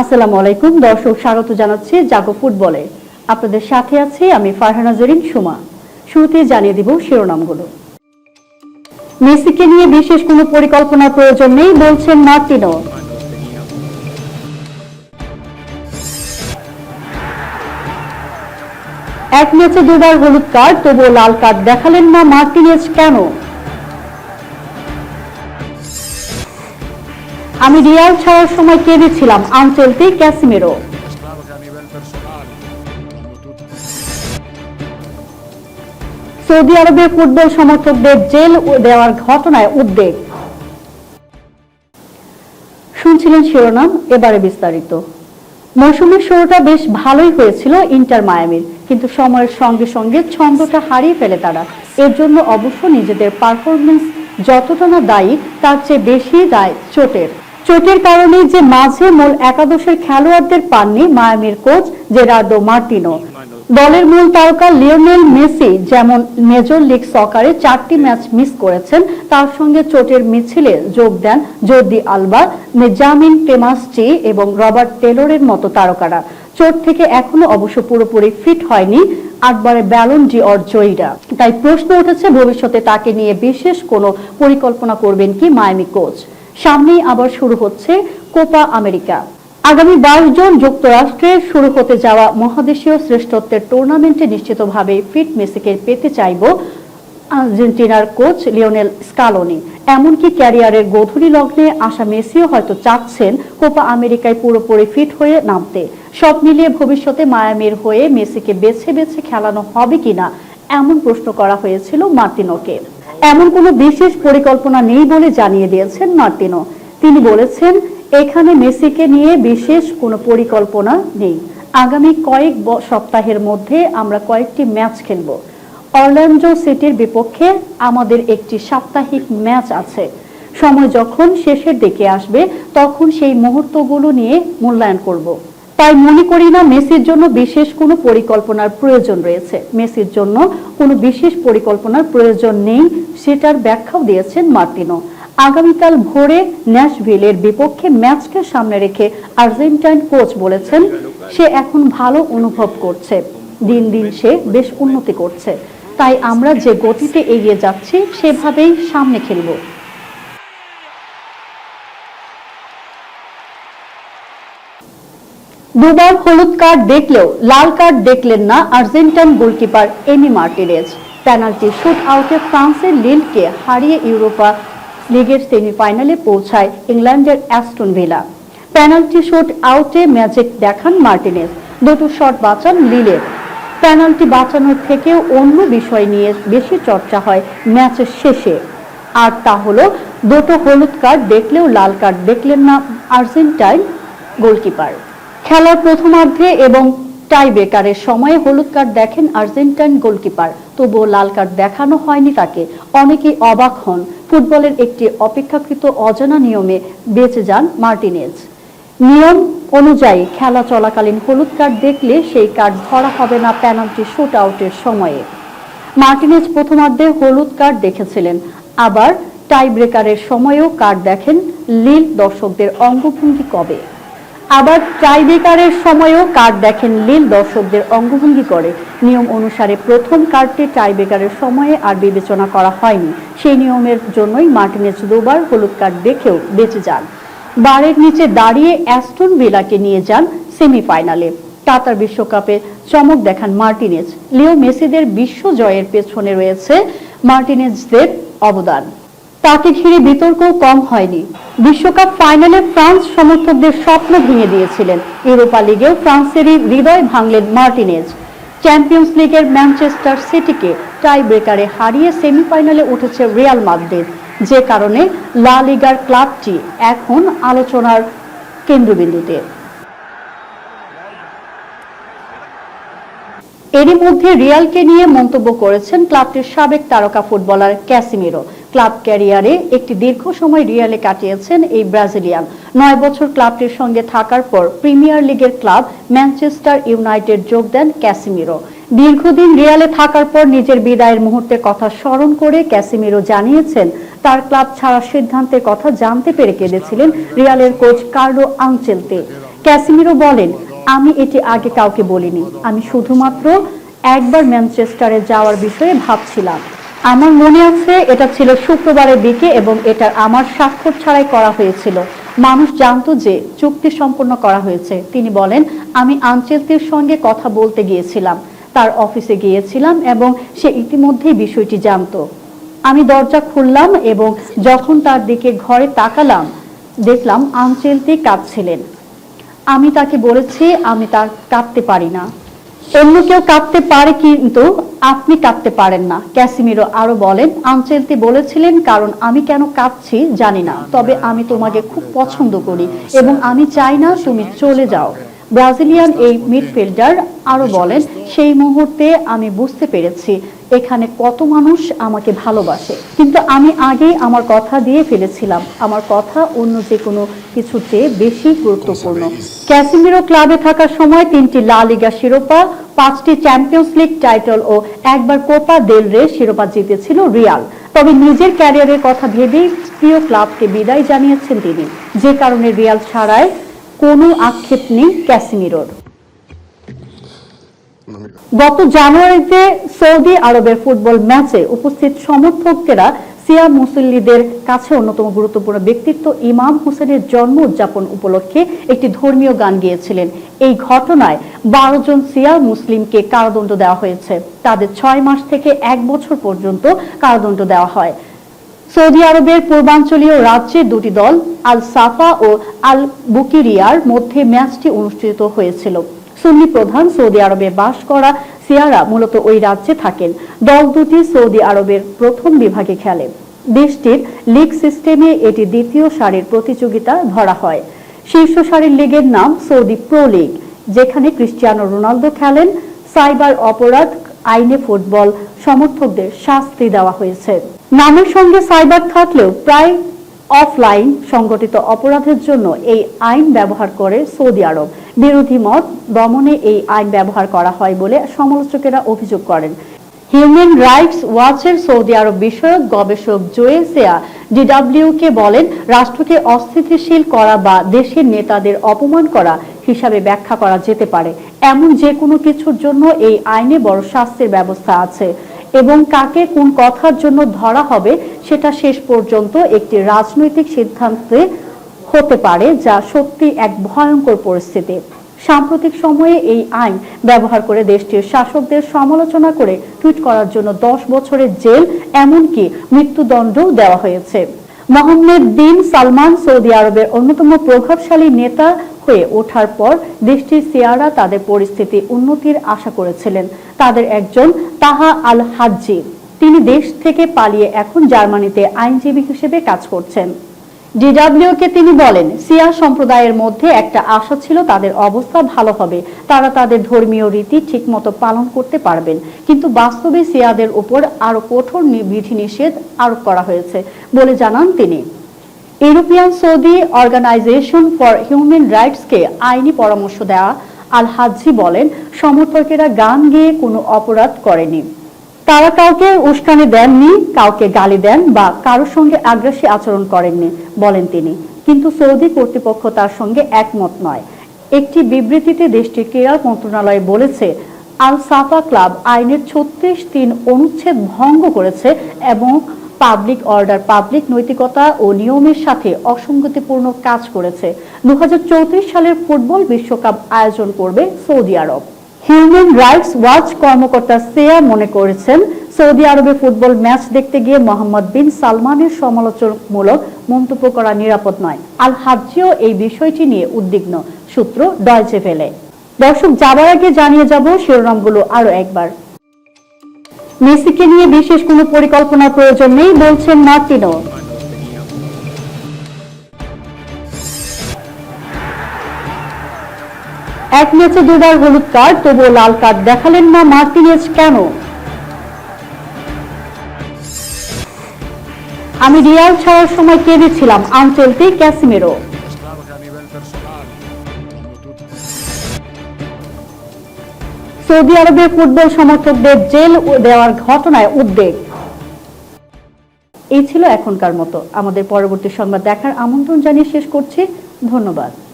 আসসালামু আলাইকুম, দর্শক স্বাগত জানাচ্ছি জাগো ফুটবলে। আপনাদের সাথে আছি আমি ফারহানা জরিন সুমা। শুরুতে জানিয়ে দিব শিরোনামগুলো। মেসিকে নিয়ে বিশেষ কোনো পরিকল্পনার প্রয়োজন নেই বলছেন মার্টিনো। এক ম্যাচে দুবার হলুদ কার্ড, তবুও লাল কার্ড দেখালেন না মার্টিনেজ কেন? আমি রিয়াল ছাড়ার সময় কেঁদেছিলাম আনচেলতে ক্যাসিমেরো। সৌদি আরবের ফুটবল সমর্থকদের জেল দেওয়ার ঘটনায় উদ্বেগ। শুনছিলেন শিরোনাম, এবারে বিস্তারিত। মৌসুমের শুরুটা বেশ ভালোই হয়েছিল ইন্টার মায়ামির, কিন্তু সময়ের সঙ্গে সঙ্গে ছন্দটা হারিয়ে ফেলে তারা। এর জন্য অবশ্য নিজেদের পারফরমেন্স যতটা না দায়ী, তার চেয়ে বেশি দায় চোটের। চোটের কারণেই যে মাঝে মূল একাদশের খেলোয়াড়দের পাননি মায়ামির কোচ জেরার্ডো মার্টিনো। দলের মূল তারকা লিওনেল মেসি যেমন মেজর লিগ সকারে চারটি ম্যাচ মিস করেছেন, তার সঙ্গে চোটের মিছিলে যোগ দেন জর্দি আলবা, নেজামিন টেমাসচি এবং রবার্ট টেলরের মতো তারকারা। চোট থেকে এখনও অবশ্য পুরোপুরি ফিট হয়নি আটবারে ব্যালন ডি অর জয়ীরা। তাই প্রশ্ন উঠেছে ভবিষ্যতে তাকে নিয়ে বিশেষ কোনো পরিকল্পনা করবেন কি মায়ামি কোচ? সামনেই আবার শুরু হচ্ছে কোপা আমেরিকা। আগামী বাইশ জন যুক্তরাষ্ট্রে শুরু হতে যাওয়া মহাদেশীয় শ্রেষ্ঠত্বের টুর্নামেন্টে নিশ্চিতভাবে ফিট মেসিকে পেতে চাইব আর্জেন্টিনার কোচ লিওনেল স্কালোনি। এমনকি ক্যারিয়ারের গধূলি লগ্নে আসা মেসিও হয়তো চাচ্ছেন কোপা আমেরিকায় পুরোপুরি ফিট হয়ে নামতে। সব মিলিয়ে ভবিষ্যতে মায়ামির হয়ে মেসিকে বেছে বেছে খেলানো হবে কিনা এমন প্রশ্ন করা হয়েছিল মার্টিনোকে। এমন কোনো বিশেষ পরিকল্পনা নেই বলে জানিয়ে দিয়েছেন মার্টিনো। তিনি বলেছেন, এখানে মেসিকে নিয়ে বিশেষ কোনো পরিকল্পনা নেই। আগামী কয়েক সপ্তাহের মধ্যে আমরা কয়েকটি ম্যাচ খেলব। অরল্যান্ডো সিটির বিপক্ষে আমাদের একটি সাপ্তাহিক ম্যাচ আছে। সময় যখন শেষের দিকে আসবে, তখন সেই মুহূর্তগুলো নিয়ে মূল্যায়ন করব। তাই মনে করি না মেসির জন্য বিশেষ কোনো পরিকল্পনার প্রয়োজন রয়েছে। মেসির জন্য কোনো বিশেষ পরিকল্পনার প্রয়োজন নেই, সেটার ব্যাখ্যাও দিয়েছেন মার্টিনো। আগামীকাল ভোরে ন্যাশভিলের বিপক্ষে ম্যাচকে সামনে রেখে আর্জেন্টাইন কোচ বলেছেন, সে এখন ভালো অনুভব করছে। দিন দিন সে বেশ উন্নতি করছে। তাই আমরা যে গতিতে এগিয়ে যাচ্ছি, সেভাবেই সামনে খেলব। দুবার হলুদ কার্ড দেখলেও লাল কার্ড দেখলেন না Argentine goalkeeper Emi Martinez penalty shoot আউটে ফ্রান্সের লিলকে হারিয়ে ইউরোপা লিগের সেমিফাইনালে পৌঁছায় ইংল্যান্ডের অ্যাস্টন ভিলা। পেনাল্টি শুট আউটে ম্যাজিক দেখান মার্টিনেজ। দুটো শট বাঁচান লিলের। পেনাল্টি বাঁচানোর থেকেও অন্য বিষয় নিয়ে বেশি চর্চা হয় ম্যাচের শেষে। আর তা হলো, দুটো হলুদ কার্ড দেখলেও লাল কার্ড দেখলেন না আর্জেন্টাইন গোলকিপার। খেলার প্রথমার্ধে এবং টাই ব্রেকারের সময়ে হলুদ কার্ড দেখেন আর্জেন্টাইন গোলকিপার। তবুও লাল কার্ড দেখানো হয়নি তাকে। অনেকেই অবাক হন। ফুটবলের একটি অপেক্ষাকৃত অজানা নিয়মে বেঁচে যান মার্টিনেজ। নিয়ম অনুযায়ী খেলা চলাকালীন হলুদ কার্ড দেখলে সেই কার্ড ধরা হবে না পেনাল্টি শুট আউটের সময়ে। মার্টিনেজ প্রথমার্ধে হলুদ কার্ড দেখেছিলেন। আবার টাই ব্রেকারের সময়েও কার্ড দেখেন লিল দর্শকদের অঙ্গভঙ্গি কবে। আবার টাই ব্রেকারের সময়ও কার্ড দেখেন লিল দর্শকদের অঙ্গভঙ্গি করে। নিয়ম অনুসারে প্রথম কার্ডটি টাই ব্রেকারের সময়ে আর বিবেচনা করা হয়নি। সেই নিয়মের জন্যই মার্টিনেজ দুবার হলুদ কার্ড দেখেও বেঁচে যান। বারের নিচে দাঁড়িয়ে অ্যাস্টন ভিলাকে নিয়ে যান সেমিফাইনালে। কাতার বিশ্বকাপে চমক দেখান মার্টিনেজ। লিও মেসিদের বিশ্ব জয়ের পেছনে রয়েছে মার্টিনেজদের অবদান। তাকে ঘিরে বিতর্কও কম হয়নি। বিশ্বকাপ ফাইনালে ফ্রান্স সমর্থকদের স্বপ্ন ভেঙে দিয়েছিলেন। ইউরোপা লিগেও ফ্রান্সেরই হৃদয় ভাঙলেন মার্টিনেজ। চ্যাম্পিয়ন্স লিগের ম্যানচেস্টার সিটিকে টাই ব্রেকারে হারিয়ে সেমিফাইনালে উঠেছে রিয়াল মাদ্রিদ। যে কারণে লা লিগার ক্লাবটি এখন আলোচনার কেন্দ্রবিন্দুতে। এরই মধ্যে রিয়ালকে নিয়ে মন্তব্য করেছেন ক্লাবটির সাবেক তারকা ফুটবলার ক্যাসিমিরো। ক্লাব ক্যারিয়ারে একটি দীর্ঘ সময় রিয়ালে কাটিয়েছেন এই ব্রাজিলিয়ান। নয় বছর ক্লাবটির সঙ্গে থাকার পর প্রিমিয়ার লিগের ক্লাব ম্যানচেস্টার ইউনাইটেড যোগ দেন ক্যাসিমিরো। দীর্ঘদিন রিয়ালে থাকার পর নিজের বিদায়ের মুহূর্তের কথা স্মরণ করে ক্যাসিমিরো জানিয়েছেন, তার ক্লাব ছাড়ার সিদ্ধান্তের কথা জানতে পেরে কেঁদেছিলেন রিয়ালের কোচ কার্লো আংচেলতে ক্যাসিমিরো বলেন, আমি এটি আগে কাউকে বলিনি। আমি শুধুমাত্র একবার ম্যানচেস্টারে যাওয়ার বিষয়ে ভাবছিলাম। আমার মনে আছে, এটা ছিল শুক্রবারের দিকে এবং এটা আমার স্বাক্ষর ছাড়াই করা হয়েছিল। মানুষ জানতো যে চুক্তি সম্পন্ন করা হয়েছে। তিনি বলেন, আমি আঞ্চেলতির সঙ্গে কথা বলতে গিয়েছিলাম। তার অফিসে গিয়েছিলাম এবং সে ইতিমধ্যেই বিষয়টি জানতো। আমি দরজা খুললাম এবং যখন তার দিকে ঘরে তাকালাম, দেখলাম আঞ্চেলতি কাঁদছিলেন আমি তাকে বলেছি, আমি তার কাঁদতে পারি না। অন্য কেউ কাঁদতে পারে কিন্তু আপনি কাঁদতে পারেন না। ক্যাসিমিরো আরও বলেন আঞ্চেলতি বলেছিলেন কারণ আমি কেন কাঁদছি জানি না, তবে আমি তোমাকে খুব পছন্দ করি এবং আমি চাই না তুমি চলে যাও। ব্রাজিলিয়ান এই মিডফিল্ডার আরও বলেন সেই মুহূর্তে আমি বুঝতে পেরেছি এখানে কত মানুষ আমাকে ভালোবাসে। কিন্তু আমি আগেই আমার কথা দিয়ে ফেলেছিলাম। আমার কথা অন্য যে কোনো কিছুর চেয়ে বেশি গুরুত্বপূর্ণ। ক্যাসিমিরো ক্লাবে থাকার সময় তিনটি লা লিগা শিরোপা পাঁচটি চ্যাম্পিয়ন্স লিগ টাইটল ও একবার কোপা দেল রে শিরোপা জিতেছিল রিয়াল। তবে নিজের ক্যারিয়ারের কথা ভেবেই প্রিয় ক্লাবকে বিদায় জানিয়েছেন তিনি। যে কারণে রিয়াল ছাড়ায় কোনো আক্ষেপ নেই ক্যাসিমিরোর। গত জানুয়ারিতে সৌদি আরবের ফুটবল ম্যাচে উপস্থিত সমর্থকেরা সিয়া মুসল্লিদের কাছে অন্যতম গুরুত্বপূর্ণ ব্যক্তিত্ব ইমাম হোসেনের জন্ম উদযাপন উপলক্ষে একটি ধর্মীয় গান গিয়েছিলেন। এই ঘটনায় বারো জন সিয়া মুসলিমকে কারাদণ্ড দেওয়া হয়েছে। তাদের ছয় মাস থেকে এক বছর পর্যন্ত কারাদণ্ড দেওয়া হয়। সৌদি আরবের পূর্বাঞ্চলীয় রাজ্যের দুটি দল, আল সাফা ও আল বুকিরিয়ার মধ্যে ম্যাচটি অনুষ্ঠিত হয়েছিল। সুন্নি প্রধান সৌদি আরবে বাস করা সিয়ারা মূলত ওই রাজ্যে থাকেন। দল দুটি সৌদি আরবের প্রথম বিভাগে খেলে। দেশটির লিগ সিস্টেমে এটি দ্বিতীয় সারির প্রতিযোগিতা ধরা হয়। শীর্ষ সারির লিগের নাম সৌদি প্রো লিগ, যেখানে ক্রিস্টিয়ানো রোনালদো খেলেন। সাইবার অপরাধ, আইনে ফুটবল সমর্থকদের শাস্তি দেওয়া হয়েছে। নামের সঙ্গে সাইবার থাকলেও প্রায় অফলাইন সংগঠিত অপরাধের জন্য এই আইন ব্যবহার করে সৌদি আরব। বিরোধী মত দমনে এই আইন ব্যবহার করা হয় বলে সমালোচকেরা অভিযোগ করেন। হিউম্যান রাইটস ওয়াচের সৌদি আরব বিষয়ক গবেষক জোয়ে সেয়া ডিডব্লিউ কে বলেন, রাষ্ট্রকে অস্থিতিশীল করা বা দেশের নেতাদের অপমান করা হিসাবে ব্যাখ্যা করা যেতে পারে। এমন যে কোনো কিছুর জন্য এই আইনে বড় শাস্তির ব্যবস্থা আছে। এবং কাকে কোন কথার জন্য ধরা হবে সেটা শেষ পর্যন্ত একটি রাজনৈতিক সিদ্ধান্তে হতে পারে, যা সত্যি এক ভয়ঙ্কর পরিস্থিতি। সাম্প্রতিক সময়ে এই আইন ব্যবহার করে দেশটির শাসকদের সমালোচনা করে টুইট করার জন্য দশ বছরের জেল, এমনকি মৃত্যুদণ্ডও দেওয়া হয়েছে। মোহাম্মদ বিন সালমান সৌদি আরবের অন্যতম প্রভাবশালী নেতা হয়ে ওঠার পর দেশটির সিয়ারা তাদের পরিস্থিতি উন্নতির আশা করেছিলেন। তাদের একজন তাহা আল হাজ্জি তিনি দেশ থেকে পালিয়ে এখন জার্মানিতে আইনজীবী হিসেবে কাজ করছেন। ডিডব্লিউ কে তিনি বলেন সিয়া সম্প্রদায়ের মধ্যে একটা আশা ছিল তাদের অবস্থা ভালো হবে। তারা তাদের ধর্মীয় রীতি ঠিকমতো পালন করতে পারবেন। কিন্তু বাস্তবে সিয়াদের উপর আরও কঠোর বিধিনিষেধ আরোপ করা হয়েছে বলে জানান তিনি। European Saudi Organisation for Human রাইটসকে আইনি পরামর্শ দেওয়া আল হাজ্জি বলেন, সমর্থকেরা গান গেয়ে কোনো অপরাধ করেনি। তারা কাউকে উস্কানি দেননি, কাউকে গালি দেন বা কারোর সঙ্গে আগ্রাসী আচরণ করেননি বলেন তিনি। কিন্তু সৌদি কর্তৃপক্ষ তার সঙ্গে একমত নয়। একটি বিবৃতিতে দেশটির ক্রীড়া মন্ত্রণালয় বলেছে আল সাফা ক্লাব আইনের ছত্রিশ তিন অনুচ্ছেদ ভঙ্গ করেছে এবং পাবলিক অর্ডার, পাবলিক নৈতিকতা ও নিয়মের সাথে অসঙ্গতিপূর্ণ কাজ করেছে। দু হাজার চৌত্রিশ সালের ফুটবল বিশ্বকাপ আয়োজন করবে Saudi Arab. Human Rights Watch কর্মকর্তা সেয়া মনে করেছেন, সৌদি আরবে ফুটবল ম্যাচ দেখতে গিয়ে মোহাম্মদ বিন সালমানের সমালোচনামূলক মন্তব্য করা নিরাপদ নয়। আল হাজ্জিও এই বিষয়টি নিয়ে উদ্বিগ্ন। সূত্র ডয়চে ফেলে। দর্শক, যাবার আগে জানিয়ে যাব শিরোনামগুলো আরও একবার। মেসিকে নিয়ে বিশেষ কোনো পরিকল্পনার প্রয়োজন নেই, বলছেন মার্টিনো। এক ম্যাচে দুবার হলুদ কার্ড, তবুও লাল কার্ড দেখালেন না মার্টিনেজ কেন? আমি রিয়াল ছাড়ার সময় কেঁদেছিলাম আনচেলতি ক্যাসিমেরো সৌদি আরবের ফুটবল সমর্থকদের জেল দেওয়ার ঘটনায় উদ্বেগ। এই ছিল এখনকার মতো। আমাদের পরবর্তী সংবাদ দেখার আমন্ত্রণ জানিয়ে শেষ করছি। ধন্যবাদ।